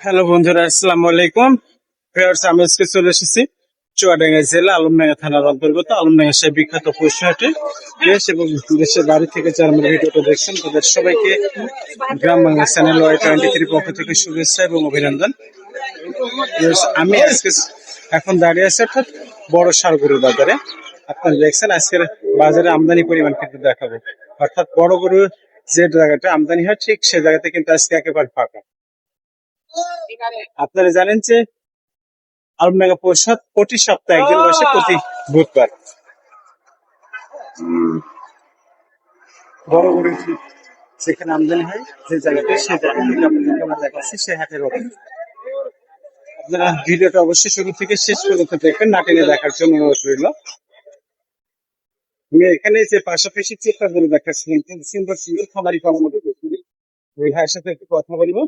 Hello বন্ধুরা, আসসালামু আলাইকুম। ফেয়ার্স আমি আজকে চলে এসেছি চুয়াডাঙ্গা জেলা আলমডাঙ্গা থানার অন্তর্গত আলমডাঙ্গা সেই বিখ্যাত পশুহাটে দেশ এবং দেশের বাড়ি থেকে যারা আমার ভিডিওটা দেখছেন, তাদের সবাইকে Gram Bangla channel Y twenty three পক্ষ থেকে শুভেচ্ছা এবং অভিনন্দন। আমি আজকে এখন দাঁড়িয়ে আছি অর্থাৎ বড় সারগরুর বাজারে। আপনারা দেখছেন, আজকের বাজারে আমদানি পরিমাণ কিন্তু দেখাবো। অর্থাৎ বড় গরু যে জায়গাটা আমদানি হয়, ঠিক সে জায়গাতে কিন্তু আজকে একেবারে ফাঁকা। আপনারা জানেন যে আলমডাঙ্গা পরিষদ প্রতি সপ্তাহে একদিন বসে প্রতি বুধবার। উম, বড় যেখানে আমদানি হয় যে সেই জায়গা থেকে আপনাদেরকে আমরা দেখাচ্ছি সে হাটের আপনারা ভিডিওটা অবশ্যই শুরু থেকে শেষ পর্যন্ত দেখবেন না টেনে দেখার জন্য অনুরোধ রইল। এখানে যে পাশাপাশি চেষ্টা করে দেখাচ্ছি সুন্দর সুন্দর খামারি পাওয়ার মতো। ওই ভাইয়ের সাথে একটু কথা বলব।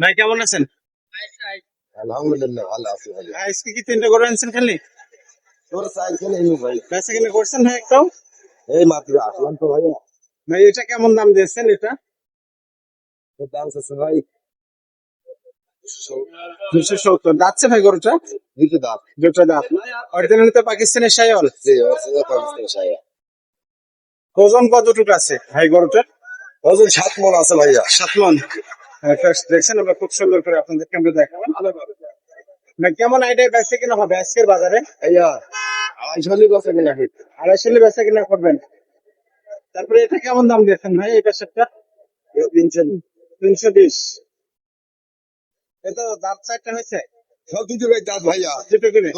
ভাই কেমন আছেন? আলহামদুলিল্লাহ ভালো আছি ভাই। আজকে কি তিনটা গরু আনছেন খালি? তোর সাইকেল এই ভাই। বেচা কিনে করছেন ভাই একটাও? এই মাত্র আসলাম তো ভাই। ভাই এটা কেমন দাম দিয়েছেন এটা? তোর দাম আছে ভাই দুশো সত্তর। যাচ্ছে ভাই গরুটা? দুটো দাম দুটো দাঁত। অরিজিনাল তো পাকিস্তানের সাইওয়াল জি আছে পাকিস্তান ওজন কতটুকু আছে ভাই গরুটার? ওজন সাত মন আছে ভাইয়া। সাত মন একটা দেখছেন আমরা খুব সুন্দর করে আপনাদেরকে আমরা দেখাবেন না কেমন আইডিয়া বেচা কিনা হবে আজকের বাজারে? ভাইয়া আড়াইশো লিখ আছে কিনা আড়াইশো হলে বেচা কিনা করবেন। তারপরে এটা কেমন দাম দিয়েছেন ভাই এই পাশেরটা তিনশো তিনশো বিশ। এটা দাঁত চারটা হয়েছে? সব দুটো ভাই দাঁত ভাইয়া। দুটো করে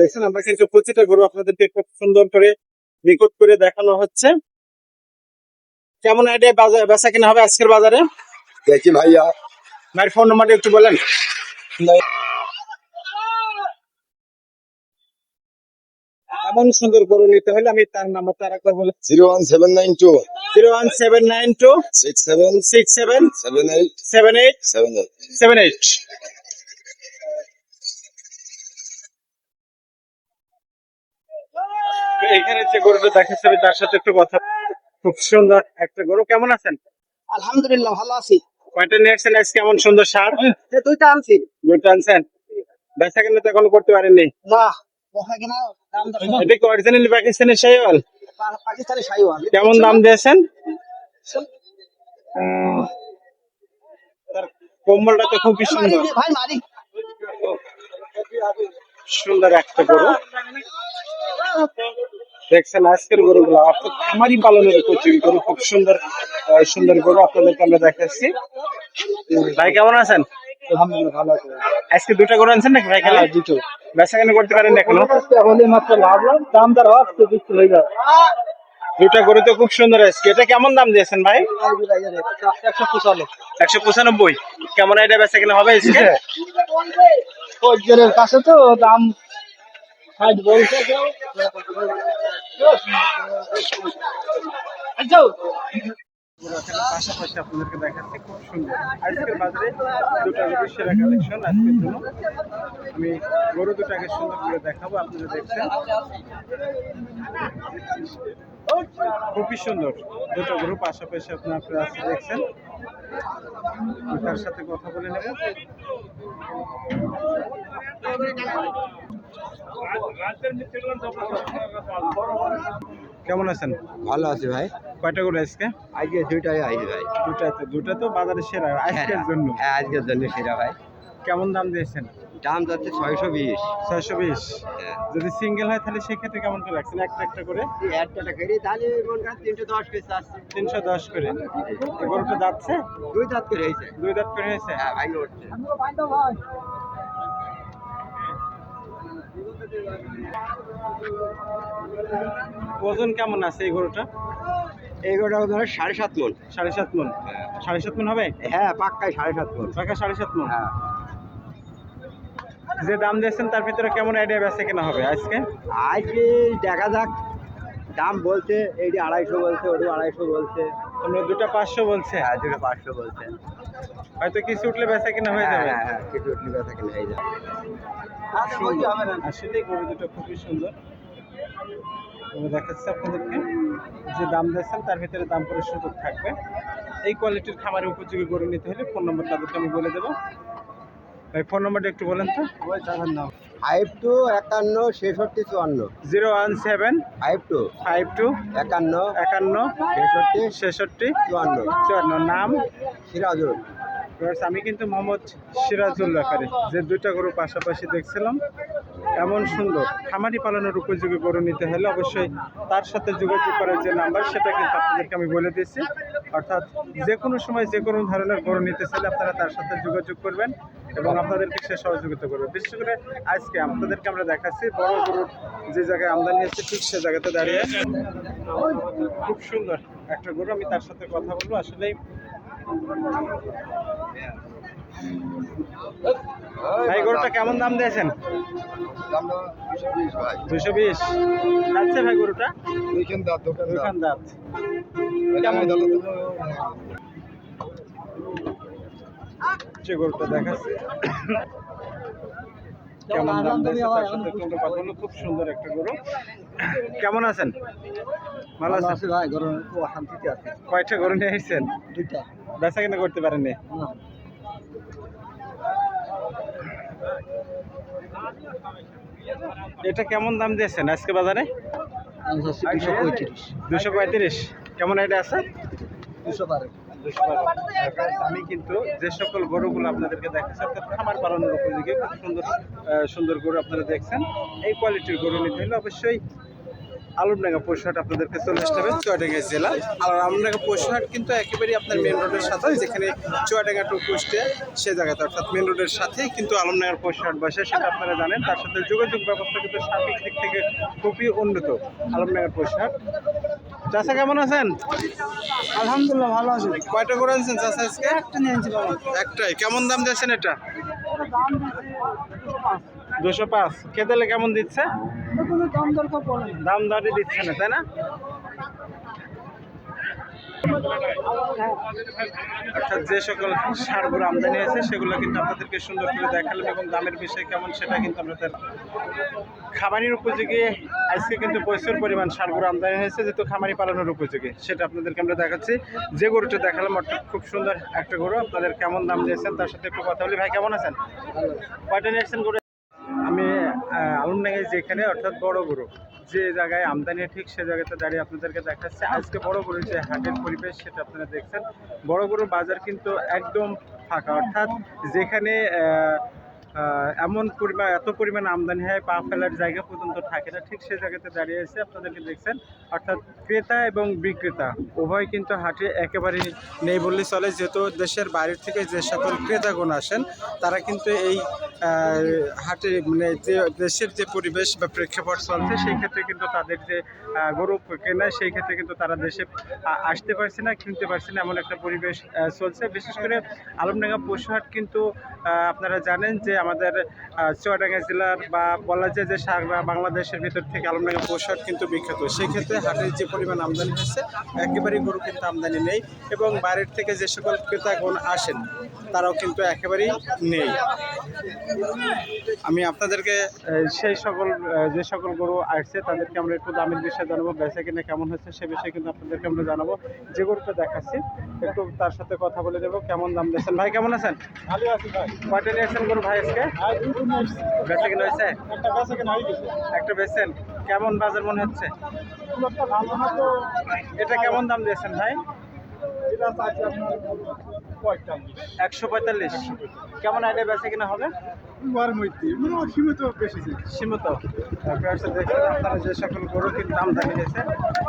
দেখছেন আমরা কিন্তু প্রতিটা গরু আপনাদেরকে খুব সুন্দর করে নিকট করে দেখানো হচ্ছে। কেমন আইডিয়া বেচা কিনা হবে আজকের বাজারে? দেখি ভাইয়া। ভাইয়ের ফোন নাম্বারটা একটু বলেন। এমন সুন্দর গরু নিতে হলে আমি তার নাম্বারটা আর একবার বলে zero one seven nine two. Zero one seven nine two six seven six seven seven eight seven eight seven eight seven eight. এখানে যে গরুটা দেখাচ্ছে আমি তার সাথে একটু কথা খুব সুন্দর একটা গরু কেমন আছেন? আলহামদুলিল্লাহ ভালো আছি। কয়টা নিয়ে আসছেন আজকে? কেমন সুন্দর সার? দুইটা আনছি। দুটো আনছেন? বেচা কিনা তো এখনও করতে পারেননি? না এটা কি অরিজিনাল পাকিস্তানের সাইওয়াল পা- পাকিস্তানি সাইওয়াল কেমন দাম দিয়েছেন? তার কম্বলটা তো খুবই সুন্দর। ভাই মারি সুন্দর একটা গরু। দেখছেন আজকের গরুগুলো অর্থাৎ খামারি পালনের উপযোগী গরু। খুব সুন্দর সুন্দর গরু আপনাদেরকে আমরা দেখাচ্ছি। ভাই কেমন আছেন? আলহামদুলিল্লাহ ভালো আছে আজকে দুটা গরু আনছেন নাকি ভাই খালি দুটো। বেচা কেন করতে পারেন এখনও? হলে মাত্র লাভ লাভ দাম দর হওয়া তো বিক্রি হয়ে যাবে। দুটা গরু তো খুব সুন্দর আজকে। এটা কেমন দাম দিয়েছেন ভাই? একশো পঁচানব্বই। কেমন এটা বেচা কেনা হবে আজকে? কাছে তো দাম আচ্ছা। পাশাপাশি খুব সুন্দর। দুটা কালেকশন আজকের জন্য। আমি গরু সুন্দর করে দেখাবো, আপনারা দেখছেন। খুবই সুন্দর দুটো গরু, পাশাপাশি আপনারা আজকে দেখছেন। তার সাথে কথা বলে নেব। কেমন আছেন? ভালো আছে ভাই। কয়টা করে আজকে? আজকে দুইটাই আইছি ভাই। দুটা তো দুটা তো বাজারে সেরা আজকের জন্য। হ্যাঁ আজকের জন্য সেটা ভাই। কেমন দাম দিয়েছেন? দাম যাচ্ছে ছয়শো বিশ। ছয়শো বিশ। যদি সিঙ্গেল হয় তাহলে সেক্ষেত্রে কেমন করে রাখছেন? একটা একটা করে? একটা করি তাহলে মনে করেন তিনশো দশ পিস আসছে তিনশো দশ করে। এই গরুটা যাচ্ছে? দুই দাঁত করে হয়েছে। দুই দাঁত করে হয়েছে? হ্যাঁ ভাই উঠছে ওজন কেমন আছে এই গরুটা? এই গোটা ধরো সাড়ে সাত মন। সাড়ে সাত মন। সাড়ে সাত মন হবে? হ্যাঁ পাক্কায় সাড়ে সাত মন। টাকা সাড়ে সাত মন? হ্যাঁ। যে দাম দিয়েছেন তার ভিতরে কেমন আইডিয়া বেচে কেনা হবে আজকে? আজকে দেখা যাক। দাম বলছে এইটি আড়াইশো বলছে ওটি আড়াইশো বলছে। তোমরা দুটা পাঁচশো বলছে। হ্যাঁ দুটো পাঁচশো বলছে। হয়তো কিছু উঠলে বেচা কেনা হয়ে হ্যাঁ যাবে। হ্যাঁ হ্যাঁ কিছু উঠলি ব্যথা কিনে হয়ে যাবে। আসলে গরু দুটো খুবই সুন্দর। আমি দেখাচ্ছি আপনাদেরকে যে দাম দিয়েছেন তার ভিতরে দাম করে সুযোগ থাকবে। এই কোয়ালিটির খামারের উপযোগী গরু নিতে হলে ফোন নম্বর তাদেরকে আমি বলে দেবো। ভাই ফোন নম্বরটা একটু বলেন তো। ফাইভ টু একান্ন ছেষট্টি চুয়ান্ন। Zero one seven five two five two একান্ন একান্ন ছেষট্টি ছেষট্টি চুয়ান্ন। চুয়ান্ন। নাম? সিরাজুল। আমি কিন্তু মোহাম্মদ সিরাজুল ব্যাপারে যে দুইটা গরু পাশাপাশি দেখছিলাম, এমন সুন্দর, খামারি পালনের উপযোগী গরু নিতে হলে অবশ্যই তার সাথে যোগাযোগ করার যে নাম্বার, সেটা কিন্তু আপনাদেরকে আমি বলে দিয়েছি। অর্থাৎ যে কোনো সময় যে কোনো ধরনের গরু নিতে চাইলে আপনারা তার সাথে যোগাযোগ করবেন এবং আপনাদেরকে সে সহযোগিতা করবে। বিশেষ করে আজকে আপনাদেরকে আমরা দেখাচ্ছি, বড় গরুর যে জায়গায় আমদানি হচ্ছে, ঠিক সে জায়গাতে দাঁড়িয়ে। খুব সুন্দর একটা গরু, আমি তার সাথে কথা বলব। আসলেই ভাই গরুটা কেমন দাম দিয়েছেন? দুশো বিশ। যাচ্ছে ভাই গরুটা? দুখান দাঁত যে গরুটা দেখাচ্ছে। কেমন দাম দিয়েছে তার সাথে একটু কথা বলব। খুব সুন্দর একটা গরু। কেমন আছেন? ভালো আছেন? ভাই শান্তিতে আছে। কয়টা গরু নিয়ে এসেছেন দুইটা। বেচা কিনা করতে পারেননি? এটা কেমন দাম দিয়েছেন আজকে বাজারে? দুশো পঁয়ত্রিশ। কেমন এটা আছে? আমি কিন্তু যে সকল গরুগুলো আপনাদেরকে দেখাচ্ছি, অর্থাৎ খামার পালনের উপযোগী, খুব সুন্দর সুন্দর গরু আপনারা দেখছেন। এই কোয়ালিটির গরু নিতে হলে অবশ্যই আলমডাঙ্গা পশুহাট আপনাদেরকে চলে আসতে হবে। চুয়াডাঙ্গা জেলা। আর আলমডাঙ্গা পশুহাট কিন্তু একেবারেই আপনার মেন রোডের সাথে যেখানে চুয়াডাঙ্গা টু কুষ্টিয়া সে জায়গাতে অর্থাৎ মেন রোডের সাথেই কিন্তু আলমডাঙ্গার পশুহাট বসে সেটা আপনারা জানেন। তার সাথে যোগাযোগ ব্যবস্থা কিন্তু সার্বিক দিক থেকে খুবই উন্নত আলমডাঙ্গার পশুহাট চাষা কেমন আছেন? আলহামদুলিল্লাহ ভালো আছে। কয়টা করে আনছেন চাষা আজকে? একটা নিয়ে আনছি একটাই। কেমন দাম দিয়েছেন এটা? দুশো পাঁচ। খেতেলে কেমন দিচ্ছে? দাম দাঁড়িয়ে দিচ্ছে না, তাই না? অর্থাৎ যে সকল সারগুলো আমদানি হয়েছে, সেগুলো কিন্তু আপনাদেরকে সুন্দর করে দেখালাম এবং দামের বিষয় কেমন সেটা কিন্তু আমরা খামারির উপযোগী। আজকে কিন্তু প্রচুর পরিমাণ সারগুলো আমদানি হয়েছে, যেহেতু খামারি পালনের উপযোগী, সেটা আপনাদেরকে আমরা দেখাচ্ছি। যে গরুটা দেখালাম, অর্থাৎ খুব সুন্দর একটা গরু। আপনাদের কেমন দাম দিয়েছেন, তার সাথে একটু কথা বলি। ভাই, কেমন আছেন? কয়টা নিয়েছেন গরু? আমি আলমডাঙ্গায় যেখানে, অর্থাৎ বড় বড় যে জায়গায় আমদানি, ঠিক সে জায়গাতে দাঁড়িয়ে আপনাদেরকে দেখাচ্ছে। আজকে বড় বড় যে হাটের পরিবেশ, সেটা আপনারা দেখছেন। বড় বড় বাজার কিন্তু একদম ফাঁকা, অর্থাৎ যেখানে এমন পরিমাণ এত পরিমাণ আমদানি হয়, পা ফেলার জায়গা পর্যন্ত থাকে না। ঠিক সে জায়গাতে দাঁড়িয়ে এসে আপনাদেরকে দেখছেন। অর্থাৎ ক্রেতা এবং বিক্রেতা, উভয় কিন্তু হাটে একেবারেই নেই বললে চলে। যেহেতু দেশের বাইরের থেকে যে সকল ক্রেতাগণ আসেন, তারা কিন্তু এই হাটে মানে যে দেশের যে পরিবেশ বা প্রেক্ষাপট চলছে, সেই ক্ষেত্রে কিন্তু তাদের যে গরু কেনা সেই ক্ষেত্রে কিন্তু তারা দেশে আসতে পারছে না, কিনতে পারছে না, এমন একটা পরিবেশ চলছে। বিশেষ করে আলমডাঙ্গা পশুহাট কিন্তু আপনারা জানেন যে আমাদের চুয়াডাঙ্গা জেলার বা বলা যায় যে সারা বাংলাদেশের ভিতর থেকে আলমডাঙ্গা পশুহাট কিন্তু বিখ্যাত। সেক্ষেত্রে হাটের যে পরিমাণ আমদানি হচ্ছে একেবারেই গরু কিন্তু আমদানি নেই এবং বাইরের থেকে যে সকল ক্রেতাগণ আসেন তারাও কিন্তু একেবারেই নেই। আমি আপনাদেরকে সেই সকল যে সকল গরু আসছে তাদেরকে আমরা একটু দামের বিষয়ে জানাব বেচা কিনা কেমন হচ্ছে সে বিষয়ে কিন্তু আপনাদেরকে আমরা জানাব। যে গরুটা দেখাচ্ছি একটু তার সাথে কথা বলে দেবো কেমন দাম দিয়েছেন? ভাই কেমন আছেন? ভালো আছে ভাই। কয়টা নিয়েছেন গরু ভাই আজকে বেচা কিনা হয়েছে? একটা বেচছেন। কেমন বাজার মনে হচ্ছে? এটা কেমন দাম দিয়েছেন ভাই? একশো পঁয়তাল্লিশ। কেমন আইডিয়া বেচা কিনা হবে? মানে সীমিত বেশি সীমিত। আপনারা যে সকল গরু কিন্তু দাম দাঁড়িয়েছে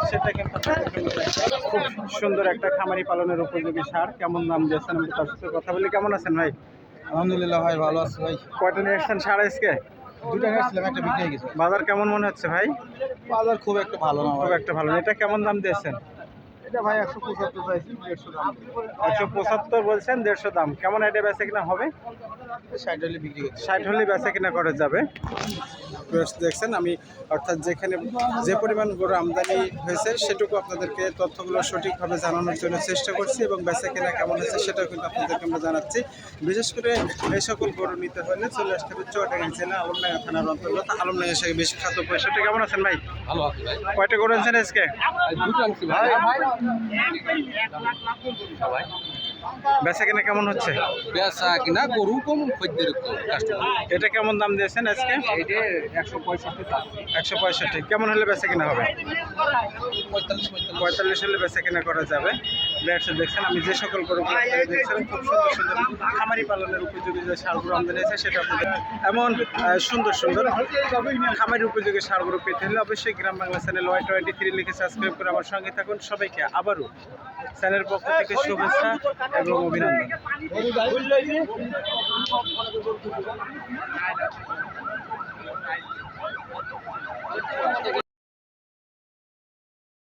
সেটা কিন্তু। খুব সুন্দর একটা খামারি পালনের উপযোগী সার। কেমন দাম দিয়েছেন আমি তার সাথে কথা বলি। কেমন আছেন ভাই? আলহামদুলিল্লাহ ভাই ভালো আছি ভাই। কয়টা নিয়ে এসছেন সাড়ে আজকে? দুটা আসছিলাম একটা বিক্রি হয়ে গেছে। বাজার কেমন মনে হচ্ছে ভাই? বাজার খুব একটা ভালো না খুব একটা ভালো না। এটা কেমন দাম দিয়েছেন? এটা ভাই একশো পঁচাত্তর চাইছি দেড়শো দাম। একশো পঁচাত্তর বলছেন দেড়শো দাম। কেমন এটা বেচা কিনা হবে? ষাট হলে বিক্রি ষাট হলে বেচা কিনা করা যাবে। Viewers দেখছেন আমি অর্থাৎ যেখানে যে পরিমাণ গরু আমদানি হয়েছে সেটুকু আপনাদেরকে তথ্যগুলো সঠিকভাবে জানানোর জন্য চেষ্টা করছি এবং বেচা কেনা কেমন হয়েছে সেটাও কিন্তু আপনাদেরকে আমরা জানাচ্ছি। বিশেষ করে এই সকল গরু নিতে হলে চলে আসতে হবে চুয়াডাঙ্গা জেলা আলমডাঙ্গা থানার অন্তর্গত। আলমডাঙ্গা সে বেশি খাদ্য পয়সাটা কেমন আছেন ভাই? ভালো আছে ভাই। কয়টা গরু আনছেন আজকে? ভাই বেচা কিনা কেমন হচ্ছে? বেচা কিনা গরু কম খদ্দের এটা কেমন দাম দিয়েছেন আজকে? এইটা একশো পঁয়ষট্টি একশো পঁয়ষট্টি। কেমন হলে বেচা কিনা হবে? পঁয়তাল্লিশ পঁয়তাল্লিশ। পঁয়তাল্লিশ হলে বেচা কিনা করা যাবে। ব্যাটসে দেখছেন, আমি যে সকল গরুগুলো দেখছিলাম, খুব সুন্দর সুন্দর খামারি পালনের উপযোগী যে সারগুলো আমদানি আছে সেটা এমন সুন্দর সুন্দর খামারি উপযোগী সারগুলো পেতে হলে অবশ্যই Gram Bangla channel Y twenty three লিখে সাবস্ক্রাইব করে আমার সঙ্গে থাকুন। সবাইকে আবারও চ্যানেলের পক্ষ থেকে শুভেচ্ছা এবং অভিনন্দন।